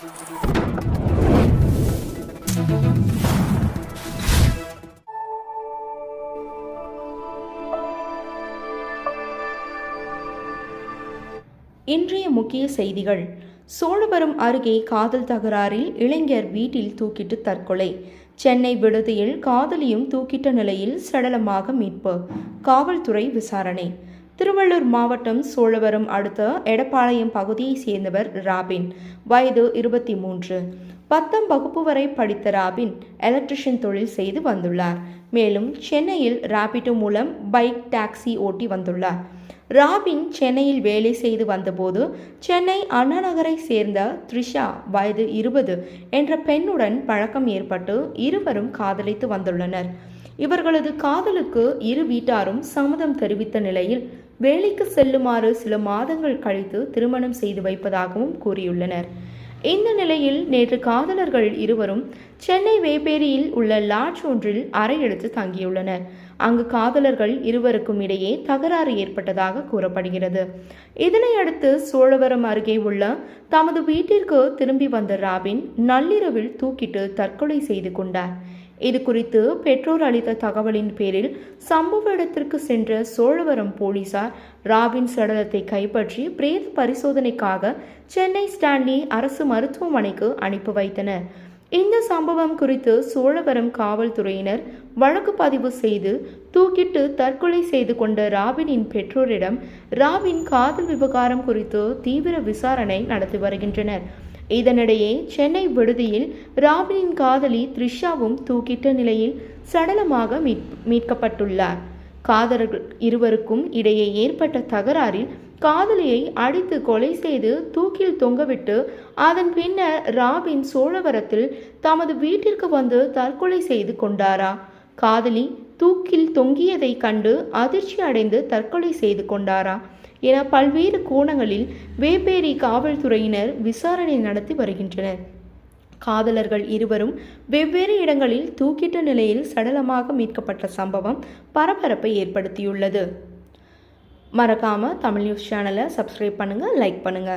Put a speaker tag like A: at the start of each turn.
A: இன்றைய முக்கிய செய்திகள். சோழபுரம் அருகே காதல் தகராறில் இளைஞர் வீட்டில் தூக்கிட்டு தற்கொலை. சென்னை விடுதியில் காதலியும் தூக்கிட்ட நிலையில் சடலமாக மீட்பு. காவல்துறை விசாரணை. திருவள்ளூர் மாவட்டம் சோழவரம் அடுத்த எடப்பாளையம் பகுதியை சேர்ந்தவர் ராபின். வயது இருபத்தி மூன்று பத்தாம் வகுப்பு வரை படித்த ராபின் எலக்ட்ரிஷியன் தொழில் செய்து வந்துள்ளார். மேலும் சென்னையில் ராபிடோ மூலம் பைக் டாக்ஸி ஓட்டி வந்துள்ளார். ராபின் சென்னையில் வேலை செய்து வந்தபோது சென்னை அண்ணாநகரை சேர்ந்த த்ரிஷா வயது இருபது என்ற பெண்ணுடன் பழக்கம் ஏற்பட்டு இருவரும் காதலித்து வந்துள்ளனர். இவர்களது காதலுக்கு இரு வீட்டாரும் சம்மதம் தெரிவித்த நிலையில் வேலைக்கு செல்லுமாறு சில மாதங்கள் கழித்து திருமணம் செய்து வைப்பதாகவும் கூறியுள்ளனர். இந்த நிலையில் நேற்று காதலர்கள் இருவரும் சென்னை வேப்பேரியில் உள்ள லாட்ஜ் ஒன்றில் அறை எடுத்து தங்கியுள்ளனர். அங்கு காதலர்கள் இருவருக்கும் இடையே தகராறு ஏற்பட்டதாக கூறப்படுகிறது. இதனையடுத்து சோழவரம் அருகே உள்ள தமது வீட்டிற்கு திரும்பி வந்த ராபின் நள்ளிரவில் தூக்கிட்டு தற்கொலை செய்து கொண்டார். இது குறித்து பெற்றோர் அளித்த தகவலின் பேரில் சம்பவ இடத்திற்கு சென்ற சோழவரம் போலீசார் ராபின் சடலத்தை கைப்பற்றி பிரேத பரிசோதனைக்காக சென்னை ஸ்டான்லி அரசு மருத்துவமனைக்கு அனுப்பி வைத்தனர். இந்த சம்பவம் குறித்து சோழவரம் காவல்துறையினர் வழக்கு பதிவு செய்து தூக்கிட்டு தற்கொலை செய்து கொண்ட ராபினின் பெற்றோரிடம் ராபின் காதல் விவகாரம் குறித்து தீவிர விசாரணை நடத்தி வருகின்றனர். இதனிடையே சென்னை விடுதியில் ராபினின் காதலி த்ரிஷாவும் தூக்கிட்ட நிலையில் சடலமாக மீட் மீட்கப்பட்டுள்ளார். காதலர்கள் இருவருக்கும் இடையே ஏற்பட்ட தகராறில் காதலியை அடித்து கொலை செய்து தூக்கில் தொங்கவிட்டு அதன் பின்னர் ராபின் சோழவரத்தில் தமது வீட்டிற்கு வந்து தற்கொலை செய்து கொண்டாரா? காதலி தூக்கில் தொங்கியதை கண்டு அதிர்ச்சி அடைந்து தற்கொலை செய்து கொண்டாரா? என பல்வேறு கோணங்களில் வேப்பேரி காவல்துறையினர் விசாரணை நடத்தி வருகின்றனர். காதலர்கள் இருவரும் வெவ்வேறு இடங்களில் தூக்கிட்ட நிலையில் சடலமாக மீட்கப்பட்ட சம்பவம் பரபரப்பை ஏற்படுத்தியுள்ளது. மறக்காமல் தமிழ் நியூஸ் சேனலை சப்ஸ்கிரைப் பண்ணுங்கள் லைக் பண்ணுங்கள்